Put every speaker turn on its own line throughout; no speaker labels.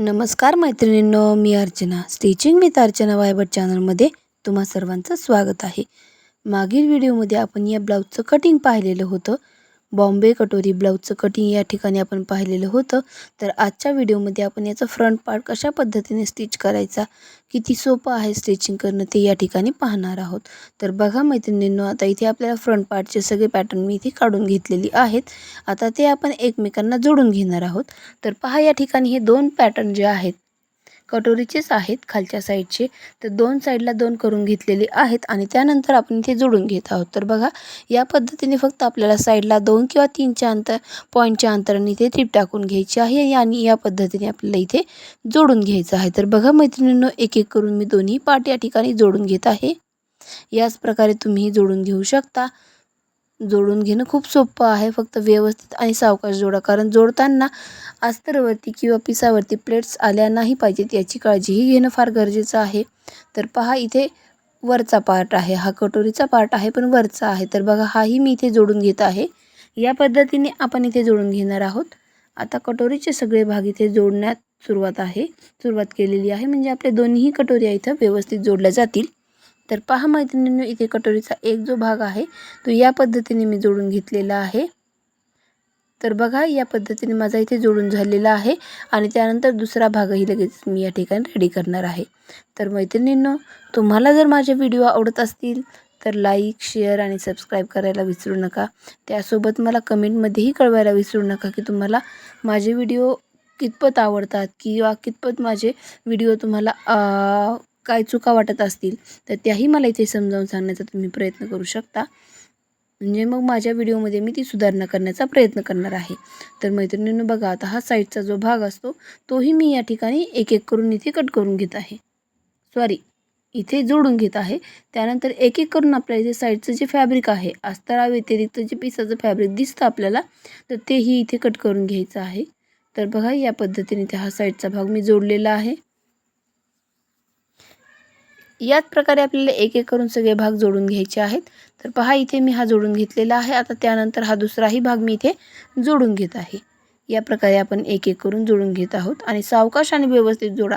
नमस्कार मैत्रिणींनो मी अर्चना. स्टिचिंग विथ अर्चना वायबट चॅनलमध्ये तुम्हा सर्वांचं स्वागत आहे. मागील व्हिडिओमध्ये आपण या ब्लाऊजचं कटिंग पाहिलेलं होतं. बॉम्बे कटोरी ब्लाऊजचं कटिंग या ठिकाणी आपण पाहिलेलं होतं. तर आजच्या व्हिडिओमध्ये आपण याचं फ्रंट पार्ट कशा पद्धतीने स्टिच करायचा किती सोपं आहे स्टिचिंग करणं ते या ठिकाणी पाहणार आहोत. तर बघा मैत्रिणींनो आता इथे आपल्याला फ्रंट पार्टचे सगळे पॅटर्न मी इथे काढून घेतलेली आहेत. आता ते आपण एकमेकांना जोडून घेणार आहोत. तर पहा या ठिकाणी हे दोन पॅटर्न जे आहेत कटोरीचेच आहेत खालच्या साईडचे. तर दोन साईडला दोन करून घेतलेले आहेत आणि त्यानंतर आपण इथे जोडून घेत आहोत. तर बघा या पद्धतीने फक्त आपल्याला साईडला दोन किंवा तीनच्या अंतर पॉईंटच्या अंतराने इथे टीप टाकून घ्यायची आहे आणि या पद्धतीने आपल्याला इथे जोडून घ्यायचं आहे. तर बघा मैत्रिणींनो एक एक करून मी दोन्ही पाट या ठिकाणी जोडून घेत आहे. याच प्रकारे तुम्ही जोडून घेऊ शकता. जोडून घेणं खूप सोपं आहे. फक्त व्यवस्थित आणि सावकाश जोडा. कारण जोडताना अस्तरवरती किंवा पिसावरती प्लेट्स आल्या नाही पाहिजेत याची काळजीही घेणं फार गरजेचं आहे. तर पहा इथे वरचा पार्ट आहे. हा कटोरीचा पार्ट आहे पण वरचा आहे. तर बघा हाही मी इथे जोडून घेत आहे. या पद्धतीने आपण इथे जोडून घेणार आहोत. आता कटोरीचे सगळे भाग इथे जोडण्यात सुरुवात आहे. सुरुवात केलेली आहे. म्हणजे आपल्या दोन्हीही कटोऱ्या इथं व्यवस्थित जोडल्या जातील. तर पहा मैत्रिणींनो इथे कटोरीचा एक जो भाग आहे तो या पद्धतीने मी जोडून घेतलेला आहे. तर बघा या पद्धतीने माझा इथे जोडून झालेला आहे आणि त्यानंतर दुसरा भागही लगेच मी या ठिकाणी रेडी करणार आहे. तर मैत्रिणींनो तुम्हाला जर माझे व्हिडिओ आवडत असतील तर लाईक शेअर आणि सबस्क्राईब करायला विसरू नका. त्यासोबत मला कमेंटमध्येही कळवायला विसरू नका की तुम्हाला माझे व्हिडिओ कितपत आवडतात किंवा कितपत माझे व्हिडिओ तुम्हाला काय चुका वाटत असतील तर त्याही मला इथे समजावून सांगण्याचा तुम्ही प्रयत्न करू शकता. म्हणजे मग माझ्या व्हिडिओमध्ये मी ती सुधारणा करण्याचा प्रयत्न करणार आहे. तर मैत्रिणींनो बघा आता हा साईडचा जो भाग असतो तोही मी या ठिकाणी एक एक करून इथे कट करून घेत आहे. सॉरी इथे जोडून घेत आहे. त्यानंतर एक एक करून आपल्या इथे साईडचं जे फॅब्रिक आहे अस्तरा व्यतिरिक्त जे पिसाचं फॅब्रिक दिसतं आपल्याला तर तेही इथे कट करून घ्यायचं आहे. तर बघा या पद्धतीने ते हा साईडचा भाग मी जोडलेला आहे. याच प्रकारे आपल्याला एक एक करून सगळे भाग जोडून घ्यायचे आहेत. तर पहा इथे मी हा जोडून घेतलेला आहे. आता त्यानंतर हा दुसराही भाग मी इथे जोडून घेत आहे. या प्रकारे आपण एक एक करून जोडून घेत आहोत. आणि सावकाश आणि व्यवस्थित जोडा.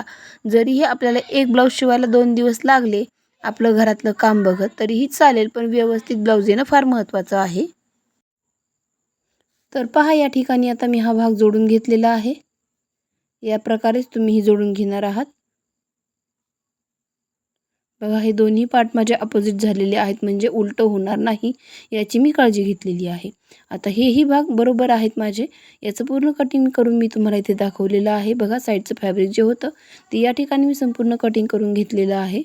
जरीही आपल्याला एक ब्लाऊज शिवायला दोन दिवस लागले आपलं घरातलं काम बघत तरीही चालेल पण व्यवस्थित ब्लाऊज येणं फार महत्त्वाचं आहे. तर पहा या ठिकाणी आता मी हा भाग जोडून घेतलेला आहे. या प्रकारेच तुम्ही ही जोडून घेणार आहात. बघा हे दोन्ही पार्ट माझे अपोजिट झालेले आहेत म्हणजे उलटं होणार नाही याची मी काळजी घेतलेली आहे. आता हेही भाग बरोबर आहेत माझे. याचं पूर्ण कटिंग करून मी तुम्हाला इथे दाखवलेलं आहे. बघा साईडचं फॅब्रिक जे होतं ते या ठिकाणी मी संपूर्ण कटिंग करून घेतलेलं आहे.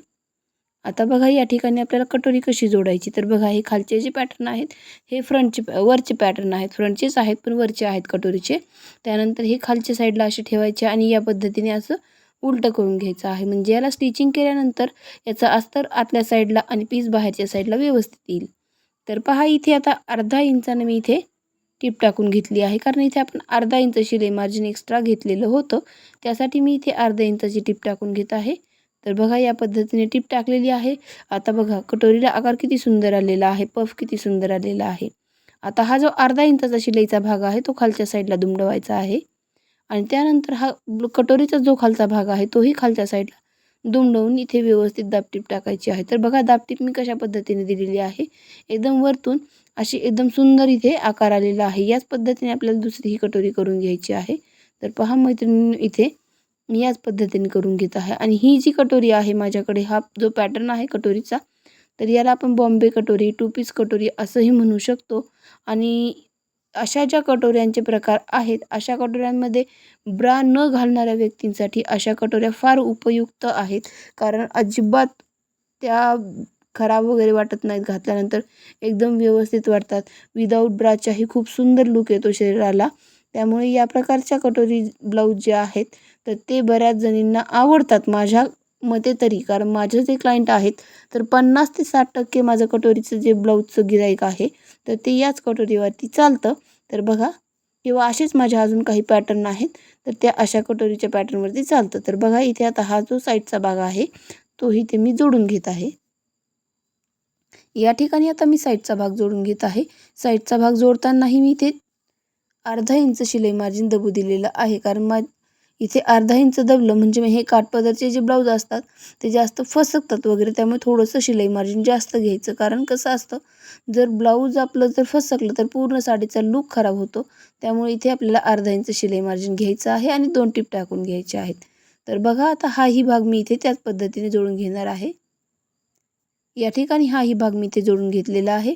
आता बघा या ठिकाणी आपल्याला कटोरी कशी जोडायची? तर बघा हे खालचे जे पॅटर्न आहेत हे फ्रंटचे वरचे पॅटर्न आहेत. फ्रंटचेच आहेत पण वरचे आहेत कटोरीचे. त्यानंतर हे खालच्या साईडला असे ठेवायचे आणि या पद्धतीने असं उलटं करून घ्यायचं आहे. म्हणजे याला स्टिचिंग केल्यानंतर याचा अस्तर आतल्या साईडला आणि पीस बाहेरच्या साईडला व्यवस्थित येईल. तर पहा इथे आता अर्धा इंचानं मी इथे टिप टाकून घेतली आहे. कारण इथे आपण अर्धा इंच शिलाई मार्जिन एक्स्ट्रा घेतलेलं होतं. त्यासाठी मी इथे अर्धा इंचाची टिप टाकून घेत आहे. तर बघा या पद्धतीने टिप टाकलेली आहे. आता बघा कटोरीला आकार किती सुंदर आलेला आहे. पफ किती सुंदर आलेला आहे. आता हा जो अर्धा इंचाचा शिलाईचा भाग आहे तो खालच्या साईडला दुमडवायचा आहे. आणि त्यानंतर हा कटोरीचा जो खालचा भाग आहे तोही खालच्या साईडला दुमडवून इथे व्यवस्थित दापटीप टाकायची आहे. तर बघा दापटीप मी कशा पद्धतीने दिलेली आहे. एकदम वरतून अशी एकदम सुंदर इथे आकार आलेला आहे. याच पद्धतीने आपल्याला दुसरी ही कटोरी करून घ्यायची आहे. तर पहा मैत्रिणी इथे मी याच पद्धतीने करून घेत आहे. आणि ही जी कटोरी आहे माझ्याकडे हा जो पॅटर्न आहे कटोरीचा तर याला आपण बॉम्बे कटोरी टू पीस कटोरी असंही म्हणू शकतो. आणि अशा ज्या कटोऱ्यांचे प्रकार आहेत अशा कटोऱ्यांमध्ये ब्रा न घालणाऱ्या व्यक्तींसाठी अशा कटोऱ्या फार उपयुक्त आहेत. कारण अजिबात त्या खराब वगैरे वाटत नाहीत घातल्यानंतर एकदम व्यवस्थित वाटतात. विदाऊट ब्राच्याही खूप सुंदर लुक येतो शरीराला. त्यामुळे या प्रकारच्या कटोरी ब्लाऊज जे आहेत तर ते बऱ्याच जणींना आवडतात माझ्या मते तरी. कारण माझे जे क्लायंट आहेत तर पन्नास ते साठ टक्के माझं कटोरीचं जे ब्लाऊजचं गिराईक आहे तर ते याच कटोरीवरती चालतं. तर बघा किंवा असेच माझ्या अजून काही पॅटर्न आहेत तर त्या अशा कटोरीच्या पॅटर्नवरती चालतं. तर बघा इथे आता हा जो साईडचा भाग आहे तोही ते मी जोडून घेत आहे. या ठिकाणी आता मी साईडचा भाग जोडून घेत आहे. साईडचा भाग जोडतानाही मी इथे अर्धा इंच शिलाई मार्जिन दबू दिलेलं आहे. कारण मा इथे अर्धा इंच दबलं म्हणजे हे काठपदरचे जे ब्लाऊज असतात ते जास्त फसकतात वगैरे त्यामुळे थोडंसं शिलाई मार्जिन जास्त घ्यायचं. कारण कसं असतं जर ब्लाऊज आपलं जर फसकलं तर पूर्ण साडीचा लूक खराब होतो. त्यामुळे इथे आपल्याला अर्धा इंच शिलाई मार्जिन घ्यायचं आहे आणि दोन टिप टाकून घ्यायचे आहेत. तर बघा आता हाही भाग मी इथे त्याच पद्धतीने जोडून घेणार आहे. या ठिकाणी हाही भाग मी इथे जोडून घेतलेला आहे.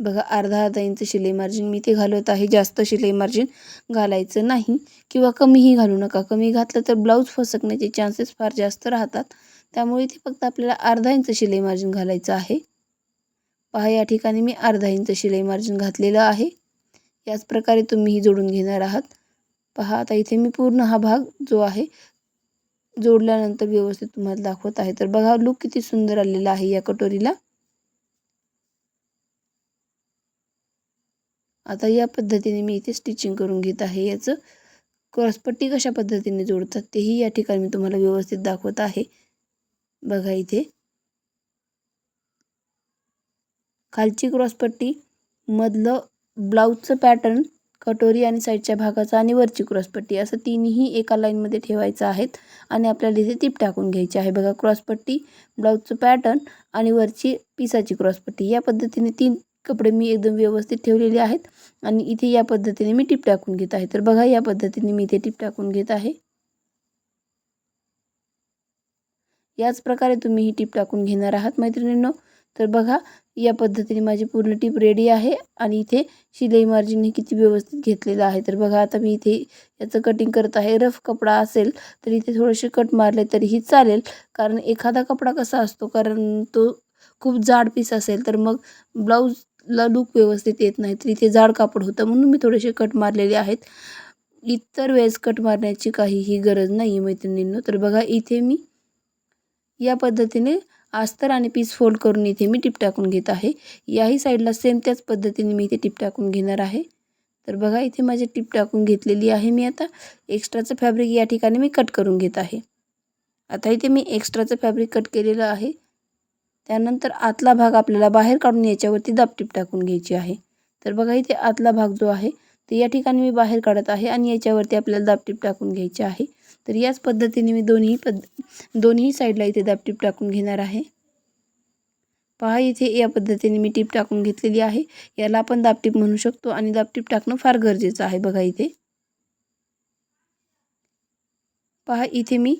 बघा अर्धा अर्धा इंच शिलाई मार्जिन मी ते घालत आहे. जास्त शिलाई मार्जिन घालायचं नाही. किंवा कमीही घालू नका. कमी घातलं तर ब्लाऊज फसकण्याचे चान्सेस फार जास्त राहतात. त्यामुळे इथे फक्त आपल्याला अर्धा इंच शिलाई मार्जिन घालायचं आहे. पहा या ठिकाणी मी अर्धा इंच शिलाई मार्जिन घातलेलं आहे. याच प्रकारे तुम्हीही जोडून घेणार आहात. पहा आता इथे मी पूर्ण हा भाग जो आहे जोडल्यानंतर व्यवस्थित तुम्हाला दाखवत आहे. तर बघा लुक किती सुंदर आलेला आहे या कटोरीला. आता या पद्धतीने मी इथे स्टिचिंग करून घेत आहे. याचं क्रॉसपट्टी कशा पद्धतीने जोडतात तेही या ठिकाणी मी तुम्हाला व्यवस्थित दाखवत आहे. बघा इथे. खालची क्रॉसपट्टी मधलं ब्लाऊजचं पॅटर्न कटोरी आणि साईडच्या भागाचा आणि वरची क्रॉसपट्टी असं तीनही एका लाईनमध्ये ठेवायचं आहेत आणि आपल्याला इथे टीप टाकून घ्यायची आहे. बघा क्रॉसपट्टी ब्लाऊजचं पॅटर्न आणि वरची पिसाची क्रॉसपट्टी या पद्धतीने तीन कपडे मी एकदम व्यवस्थित ठेवलेले आहेत. आणि इथे या पद्धतीने मी टीप टाकून घेत आहे. तर बघा या पद्धतीने मी इथे टीप टाकून घेत आहे. याच प्रकारे तुम्ही ही टीप टाकून घेणार आहात मैत्रिणींनो. तर बघा या पद्धतीने माझी पूर्ण टीप रेडी आहे. आणि इथे शिलाई मार्जिन हे किती व्यवस्थित घेतलेलं आहे. तर बघा आता मी इथे याचं कटिंग करत आहे. रफ कपडा असेल तर इथे थोडेसे कट मारले तरीही चालेल. कारण एखादा कपडा कसा असतो? कारण तो खूप जाड पीस असेल तर मग ब्लाऊज ला लूक व्यवस्थित येत नाही तर इथे जाड कापड होतं म्हणून मी थोडेसे कट मारलेले आहेत. इतर वेळेस कट मारण्याची काहीही गरज नाही आहे मैत्रिणींनो. तर बघा इथे मी या पद्धतीने अस्तर आणि पीस फोल्ड करून इथे मी टिप टाकून घेत आहे. याही साईडला सेम त्याच पद्धतीने मी इथे टिप टाकून घेणार आहे. तर बघा इथे माझी टिप टाकून घेतलेली आहे मी आता. एक्स्ट्राचं फॅब्रिक या ठिकाणी मी कट करून घेत आहे. आता इथे मी एक्स्ट्राचं फॅब्रिक कट केलेलं आहे. त्यानंतर आतला भाग आपल्याला बाहेर काढून याच्यावरती दापटीप टाकून घ्यायची आहे. तर बघा इथे आतला भाग जो आहे तर या ठिकाणी मी बाहेर काढत आहे आणि याच्यावरती आपल्याला दापटीप टाकून घ्यायची आहे. तर याच पद्धतीने मी दोन्ही पद दोन्ही साईडला इथे दापटीप टाकून घेणार आहे. पहा इथे या पद्धतीने मी टीप टाकून घेतलेली आहे. याला आपण दाबटीप म्हणू शकतो आणि दापटीप टाकणं फार गरजेचं आहे बघा इथे. पहा इथे मी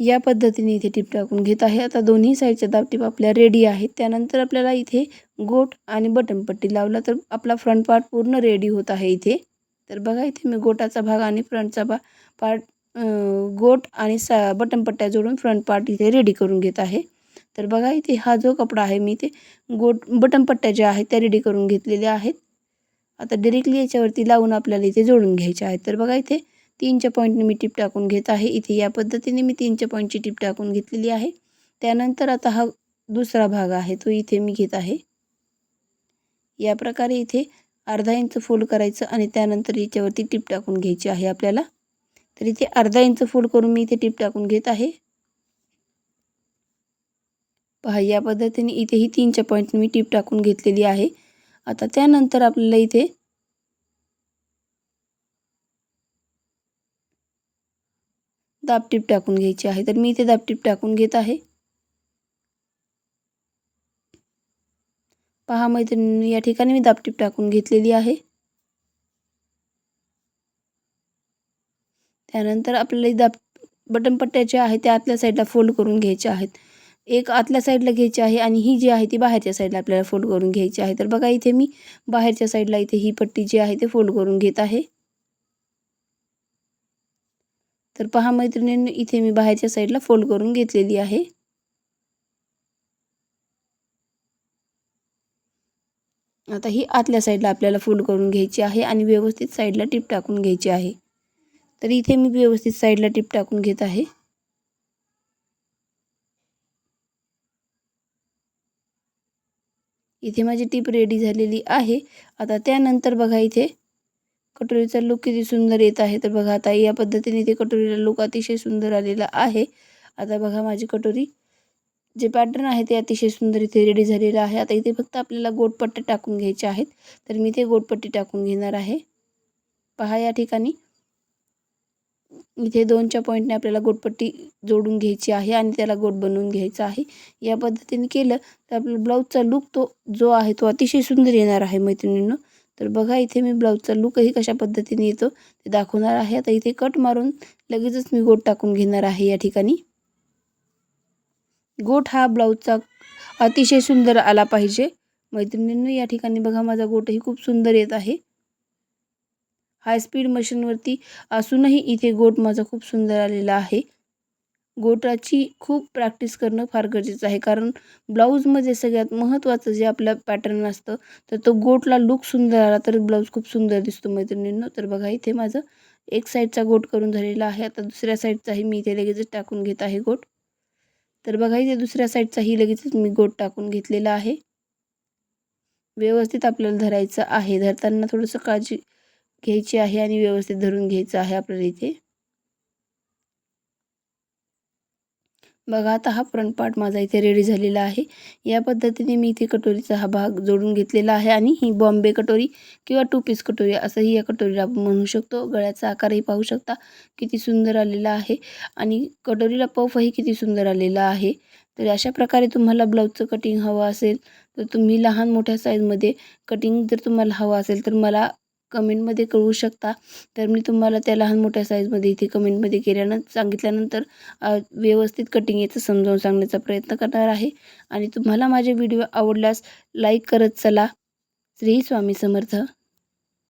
या पद्धतीने इथे टीप टाकून घेत आहे. आता दोन्ही साईडच्या दाबटीप आपल्या रेडी आहेत. त्यानंतर आपल्याला इथे गोट आणि बटनपट्टी लावला तर आपला फ्रंट पार्ट पूर्ण रेडी होत आहे इथे. तर बघा इथे मी गोटाचा भाग आणि फ्रंटचा भा पार्ट गोट आणि सा बटनपट्ट्या जोडून फ्रंट पार्ट इथे रेडी करून घेत आहे. तर बघा इथे हा जो कपडा आहे मी ते गोट बटनपट्ट्या ज्या आहेत त्या रेडी करून घेतलेल्या आहेत. आता डिरेक्टली याच्यावरती लावून आपल्याला इथे जोडून घ्यायचे आहेत. तर बघा इथे तीनच्या पॉईंटने मी टिप टाकून घेत आहे. इथे या पद्धतीने मी तीनच्या पॉईंटची टिप टाकून घेतलेली आहे. त्यानंतर आता हा दुसरा भाग आहे तो इथे मी घेत आहे. या प्रकारे इथे अर्धा इंच फोल्ड करायचं आणि त्यानंतर याच्यावरती टिप टाकून घ्यायची आहे आपल्याला. तर इथे अर्धा इंच फोल्ड करून मी इथे टीप टाकून घेत आहे. पहा या पद्धतीने इथेही तीनच्या पॉईंटने मी टिप टाकून घेतलेली आहे. आता त्यानंतर आपल्याला इथे दाबटीप टाकून घ्यायची आहे. तर मी इथे दाबटीप टाकून घेत आहे. पहा मैत्रिणी या ठिकाणी मी दाबटीप टाकून घेतलेली आहे. त्यानंतर आपल्याला दाब बटनपट्ट्या ज्या आहेत त्या आतल्या साईडला फोल्ड करून घ्यायच्या आहेत. एक आतल्या साईडला घ्यायची आहे आणि ही जी आहे ती बाहेरच्या साईडला आपल्याला फोल्ड करून घ्यायची आहे. तर बघा इथे मी बाहेरच्या साईडला इथे ही पट्टी जी आहे ते फोल्ड करून घेत आहे. तर पहा मैत्रिणींनी इथे मी बाहेरच्या साईडला फोल्ड करून घेतलेली आहे. आता ही आतल्या साईडला आपल्याला फोल्ड करून घ्यायची आहे आणि व्यवस्थित साईडला टिप टाकून घ्यायची आहे. तर इथे मी व्यवस्थित साईडला टिप टाकून घेत आहे. इथे माझी टीप रेडी झालेली आहे. आता त्यानंतर बघा इथे कटोरीचा लुक किती सुंदर येत आहे. तर बघा आता या पद्धतीने ते कटोरीला लुक अतिशय सुंदर आलेला आहे. आता बघा माझी कटोरी. जे पॅटर्न आहे ते अतिशय सुंदर इथे रेडी झालेलं आहे. आता इथे फक्त आपल्याला गोटपट्टे टाकून घ्यायचे आहेत. तर मी ते गोटपट्टी टाकून घेणार आहे. पहा या ठिकाणी. इथे दोनच्या पॉईंटने आपल्याला गोटपट्टी जोडून घ्यायची आहे आणि त्याला गोट बनवून घ्यायचा आहे. या पद्धतीने केलं तर आपला ब्लाऊजचा लुक तो जो आहे तो अतिशय सुंदर येणार आहे मैत्रिणींनो. तर बघा इथे मी ब्लाऊजचा लुकही कशा पद्धतीने येतो ते दाखवणार आहे. आता इथे कट मारून लगेचच मी गोट टाकून घेणार आहे या ठिकाणी. गोट हा ब्लाऊजचा अतिशय सुंदर आला पाहिजे. मैत्रिणींनो या ठिकाणी बघा माझा गोटही खूप सुंदर येत आहे. हाय स्पीड मशीनवरती असूनही इथे गोट माझा खूप सुंदर आलेला आहे. गोटाची खूप प्रॅक्टिस करणं फार गरजेचं आहे. कारण ब्लाऊजमध्ये सगळ्यात महत्त्वाचं जे आपलं पॅटर्न असतं तर तो गोटला लुक सुंदर आला तर ब्लाऊज खूप सुंदर दिसतो मैत्रिणींनो. तर बघा इथे माझं एक साईडचा गोट करून झालेला आहे. आता दुसऱ्या साईडचाही मी इथे लगेचच टाकून घेत आहे गोट. तर बघा इथे दुसऱ्या साईडचाही लगेचच मी गोट टाकून घेतलेला आहे. व्यवस्थित आपल्याला धरायचं आहे. धरताना थोडंसं काळजी घ्यायची आहे आणि व्यवस्थित धरून घ्यायचं आहे आपल्याला इथे. बघा आता हा फ्रंट पार्ट माझा इथे रेडी झालेला आहे. या पद्धतीने मी इथे कटोरीचा हा भाग जोडून घेतलेला आहे आणि ही बॉम्बे कटोरी किंवा टू पीस कटोरी असंही या कटोरीला आपण म्हणू शकतो. गळ्याचा आकारही पाहू शकता. किती सुंदर आलेला आहे आणि कटोरीला पफही किती सुंदर आलेला आहे. तर अशा प्रकारे तुम्हाला ब्लाऊजचं कटिंग हवं असेल तर तुम्ही लहान मोठ्या साईजमध्ये कटिंग जर तुम्हाला हवं असेल तर मला कमेंटमध्ये कळवू शकता. तर मी तुम्हाला त्या लहान मोठ्या साईजमध्ये इथे कमेंटमध्ये केल्यानं सांगितल्यानंतर व्यवस्थित कटिंग याचं समजावून सांगण्याचा प्रयत्न करणार आहे. आणि तुम्हाला माझे व्हिडिओ आवडल्यास लाईक करत चला. श्री स्वामी समर्थ.